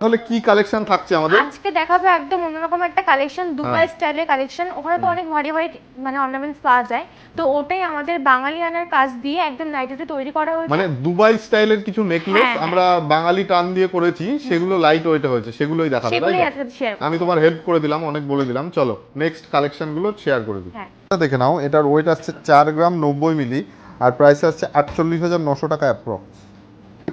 তাহলে কি কালেকশন থাকছে আমাদের? আজকে দেখাবো একদম অন্যরকম একটা কালেকশন দুবাই স্টাইলের কালেকশন ওখানে তো অনেক ভারী ভারী মানে অর্নামেন্টস পাওয়া যায়। তো ওটাই আমাদের বাঙালি আনার কাজ দিয়ে একদম লাইটেতে তৈরি করা হয়েছে। মানে দুবাই স্টাইলের কিছু নেকলেস হ্যাঁ। আমরা বাঙালি টান দিয়ে করেছি সেগুলো লাইট ওয়েটে হয়েছে সেগুলোই দেখাবে সেগুলোই আমি তোমার হেল্প করে দিলাম অনেক বলে দিলাম চলো নেক্সট কালেকশনগুলো শেয়ার করে দিই। হ্যাঁ। এটা দেখে নাও এটার ওয়েট আসছে চার গ্রাম নব্বই মিলি আর প্রাইস আসছে আটচল্লিশ হাজার নশো টাকা অ্যাপ্রক্স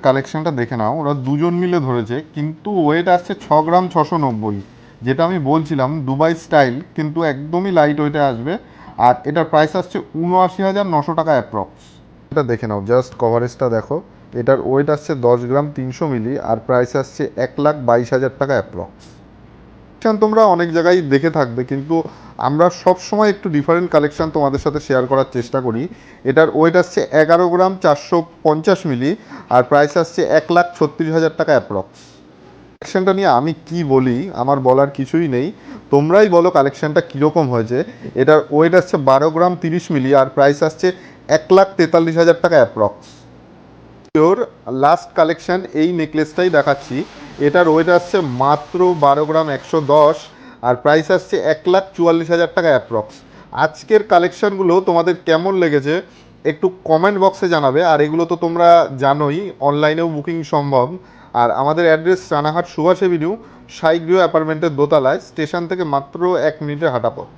কালেকশনটা দেখে নাও। ওরা দুজন মিলে ধরেছে, কিন্তু ওয়েট আসছে ছ গ্রাম ছশো নব্বই। যেটা আমি বলছিলাম দুবাই স্টাইল কিন্তু একদমই লাইট ওয়েটে আসবে। আর এটার প্রাইস আসছে উনআশি হাজার নশো টাকা অ্যাপ্রক্স এটা দেখে নাও জাস্ট কভারেজটা দেখো। এটার ওয়েট আসছে দশ গ্রাম তিনশো মিলি, আর প্রাইস আসছে এক লাখ বাইশ হাজার টাকা অ্যাপ্রক্স কালেকশন তোমরা অনেক জায়গায় দেখে থাকবে, কিন্তু আমরা সব সময় একটু ডিফারেন্ট কালেকশন তোমাদের সাথে শেয়ার করার চেষ্টা করি। এটার ওয়েট আসছে এগারো গ্রাম চারশো পঞ্চাশ মিলি, আর প্রাইস আসছে এক লাখ ছত্রিশ হাজার টাকা অ্যাপ্রক্স কালেকশনটা নিয়ে আমি কি বলি, আমার বলার কিছুই নেই। তোমরাই বলো কালেকশনটা কীরকম হয়েছে। এটার ওয়েট আসছে বারো গ্রাম তিরিশ মিলি, আর প্রাইস আসছে এক লাখ তেতাল্লিশ হাজার টাকা অ্যাপ্রক্স লাস্ট কালেকশন এই নেকলেসটাই দেখাচ্ছি। এটার ওয়েট আসছে মাত্র বারো গ্রাম একশো দশ, আর প্রাইস আসছে এক লাখ চুয়াল্লিশ হাজার টাকা অ্যাপ্রক্স আজকের কালেকশনগুলো তোমাদের কেমন লেগেছে, একটু কমেন্ট বক্সে জানাবে, আর এগুলো তো তোমরা জানোই অনলাইনেও বুকিং সম্ভব। আর আমাদের অ্যাড্রেস রানাঘাট সুভাষ এভিনিউ সাইগ্রিও অ্যাপার্টমেন্টের দোতলায় স্টেশন থেকে মাত্র এক মিনিটের হাঁটা পথ।